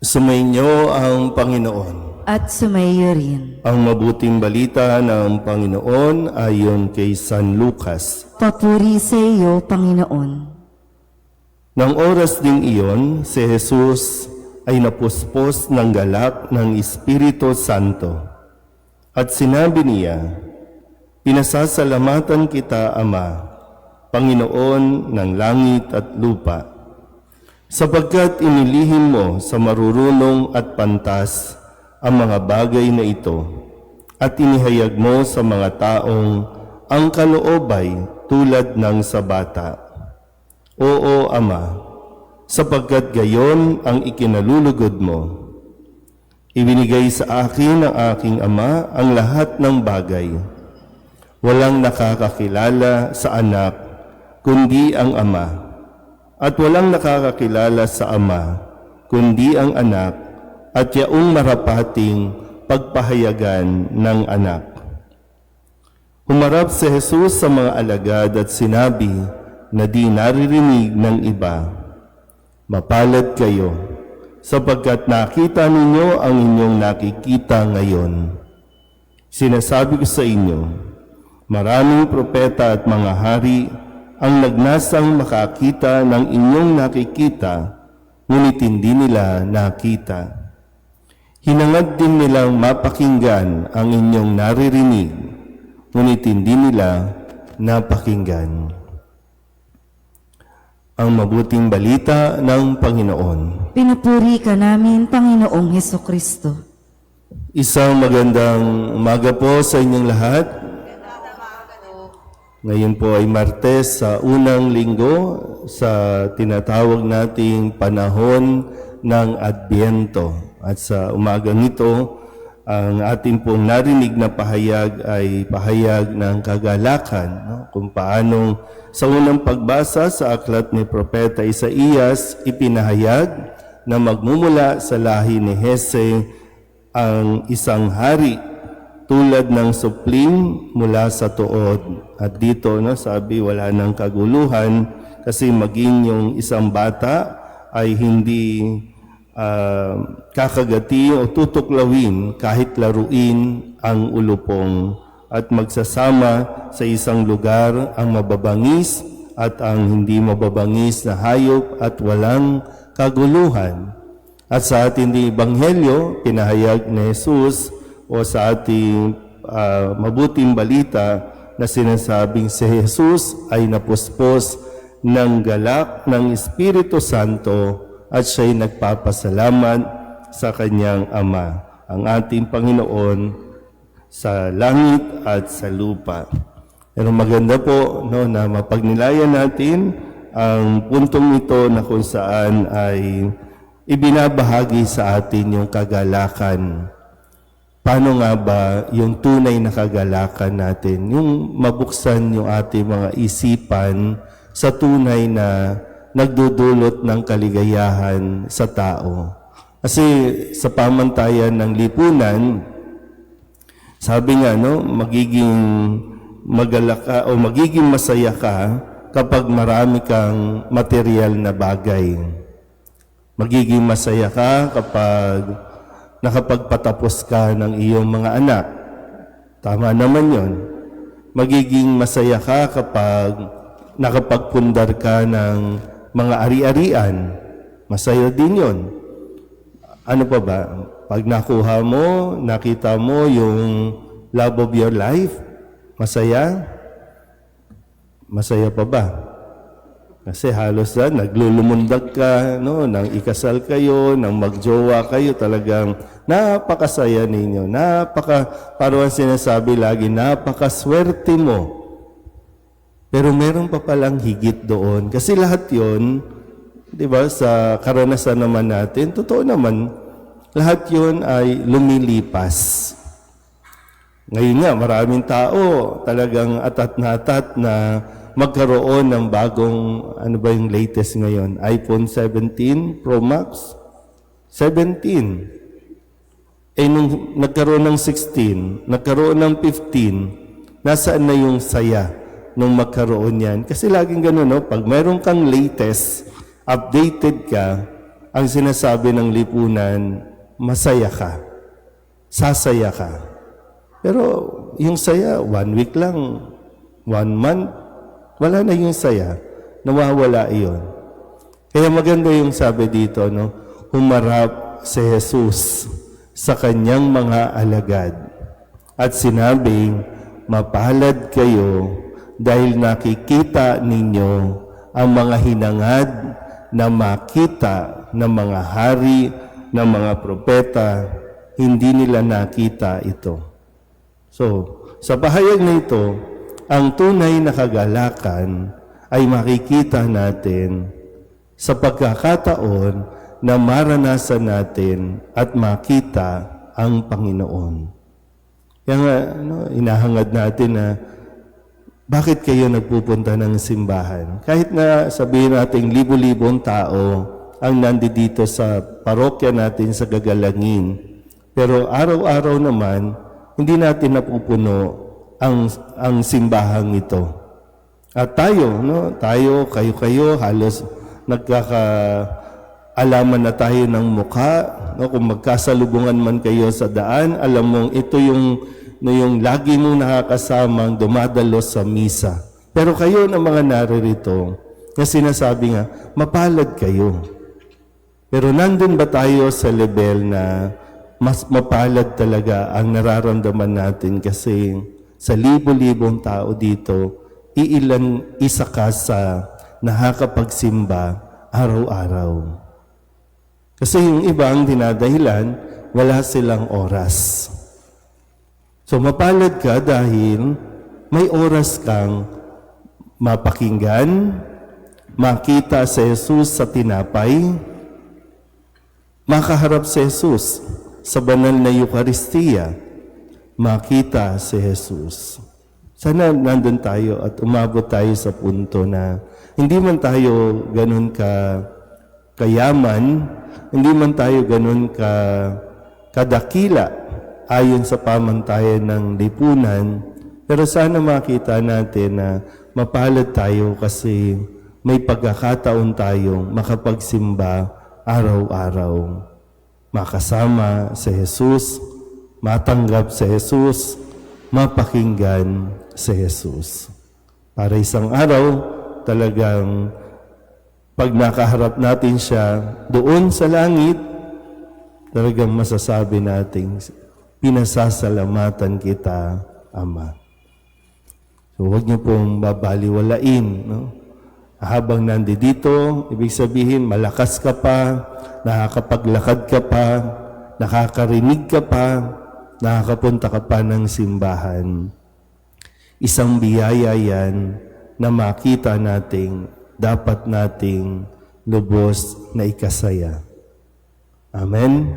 Sumainyo ang Panginoon. at sumayo rin. Ang mabuting balita ng Panginoon ayon kay San Lucas. Papuri sa iyo, Panginoon. Nang oras ding iyon, si Jesus ay napuspos ng galak ng Espiritu Santo. At sinabi niya, Pinasasalamatan kita, Ama, Panginoon ng langit at lupa, sapagkat inilihim mo sa marurunong at pantas ang mga bagay na ito at inihayag mo sa mga taong ang kaloobay tulad ng sa bata. Oo, Ama, sapagkat gayon ang ikinalulugod mo. Ibinigay sa akin ng aking Ama ang lahat ng bagay. Walang nakakakilala sa anak, kundi ang Ama. At walang nakakakilala sa Ama, kundi ang anak, at yaong marapating pagpahayagan ng anak. Humarap si Jesus sa mga alagad at sinabi na di naririnig ng iba, Mapalad kayo, sapagkat nakita ninyo ang inyong nakikita ngayon. Sinasabi ko sa inyo, maraming propeta at mga hari ang nagnasang makakita ng inyong nakikita, ngunit hindi nila nakita. Hinangad din nilang mapakinggan ang inyong naririnig, ngunit hindi nila napakinggan. Ang mabuting balita ng Panginoon. Pinupuri ka namin, Panginoong Heso Kristo. Isang magandang umaga po sa inyong lahat. Ngayon po ay Martes sa unang linggo sa tinatawag nating panahon ng Adbyento. At sa umagang ito, ang ating pong narinig na pahayag ay pahayag ng kagalakan no? kung paanong sa unang pagbasa sa aklat ni Propeta Isaías ipinahayag na magmumula sa lahi ni Hese ang isang hari tulad ng supling mula sa tuod. At dito, no, sabi, wala nang kaguluhan kasi maging yung isang bata ay hindi ah, kakagati o tutuklawin kahit laruin ang ulupong at magsasama sa isang lugar ang mababangis at ang hindi mababangis na hayop at walang kaguluhan. At sa ating Ebanghelyo, pinahayag ni Jesus o sa ating ah, mabuting balita na sinasabing si Jesus ay napuspos ng galak ng Espiritu Santo at siya'y nagpapasalamat sa kanyang Ama, ang ating Panginoon sa langit at sa lupa. Pero maganda po no, na mapagnilayan natin ang puntong ito na kung saan ay ibinabahagi sa atin yung kagalakan. Paano nga ba yung tunay na kagalakan natin? Yung mabuksan yung ating mga isipan sa tunay na nagdudulot ng kaligayahan sa tao. Kasi sa pamantayan ng lipunan, sabi nga, no, magiging magalak ka o magiging masaya ka kapag marami kang material na bagay. Magiging masaya ka kapag nakapagpatapos ka ng iyong mga anak. Tama naman yon. Magiging masaya ka kapag nakapagpundar ka ng mga ari-arian. Masaya din yon. Ano pa ba? Pag nakuha mo, nakita mo yung love of your life, masaya? Masaya pa ba? Kasi halos na, naglulumundag ka, no, nang ikasal kayo, nang magjowa kayo, talagang napakasaya ninyo. Napaka, parang sinasabi lagi, napakaswerte mo. Pero meron pa palang higit doon. Kasi lahat yon, di ba, sa karanasan naman natin, totoo naman, lahat yon ay lumilipas. Ngayon nga, maraming tao talagang atat na atat na magkaroon ng bagong, ano ba yung latest ngayon? iPhone 17 Pro Max? 17. Eh, nung nagkaroon ng 16, nagkaroon ng 15, nasaan na yung saya nung magkaroon yan? Kasi laging ganun, no? Pag meron kang latest, updated ka, ang sinasabi ng lipunan, masaya ka, sasaya ka. Pero yung saya, one week lang, one month, wala na yung saya. Nawawala iyon. Kaya maganda yung sabi dito, no? humarap si Jesus sa kanyang mga alagad at sinabing, mapalad kayo dahil nakikita ninyo ang mga hinangad na makita ng mga hari, ng mga propeta, hindi nila nakita ito. So, sa pahayag na ito, ang tunay na kagalakan ay makikita natin sa pagkakataon na maranasan natin at makita ang Panginoon. Kaya nga, ano, inahangad natin na bakit kayo nagpupunta ng simbahan? Kahit na sabihin natin libo-libong tao ang nandito sa parokya natin sa gagalangin. Pero araw-araw naman, hindi natin napupuno ang, ang simbahang ito. At tayo, no? tayo, kayo-kayo, halos nagkaka alaman na tayo ng mukha. No? Kung magkasalubungan man kayo sa daan, alam mong ito yung, na yung lagi mong nakakasamang dumadalos sa misa. Pero kayo na mga naririto, na sinasabi nga, mapalad kayo. Pero nandun ba tayo sa level na mas mapalad talaga ang nararamdaman natin kasi sa libo-libong tao dito, iilan isa ka sa nakakapagsimba araw-araw. Kasi yung iba ang dinadahilan, wala silang oras. So mapalad ka dahil may oras kang mapakinggan, makita si Jesus sa tinapay, makaharap si Jesus sa banal na Eucharistia, makita si Jesus. Sana nandun tayo at umabot tayo sa punto na hindi man tayo ganun ka kayaman, hindi man tayo ganun ka kadakila ayon sa pamantayan ng lipunan, pero sana makita natin na mapalad tayo kasi may pagkakataon tayong makapagsimba araw-araw. Makasama si Jesus, matanggap si Jesus, mapakinggan si Jesus. Para isang araw, talagang pag nakaharap natin siya doon sa langit, talagang masasabi natin, pinasasalamatan kita, Ama. So huwag niyo pong babaliwalain. No? Habang nandito, ibig sabihin, malakas ka pa, nakakapaglakad ka pa, nakakarinig ka pa, nakakapunta ka pa ng simbahan. Isang biyaya yan na makita nating dapat nating lubos na ikasaya. Amen?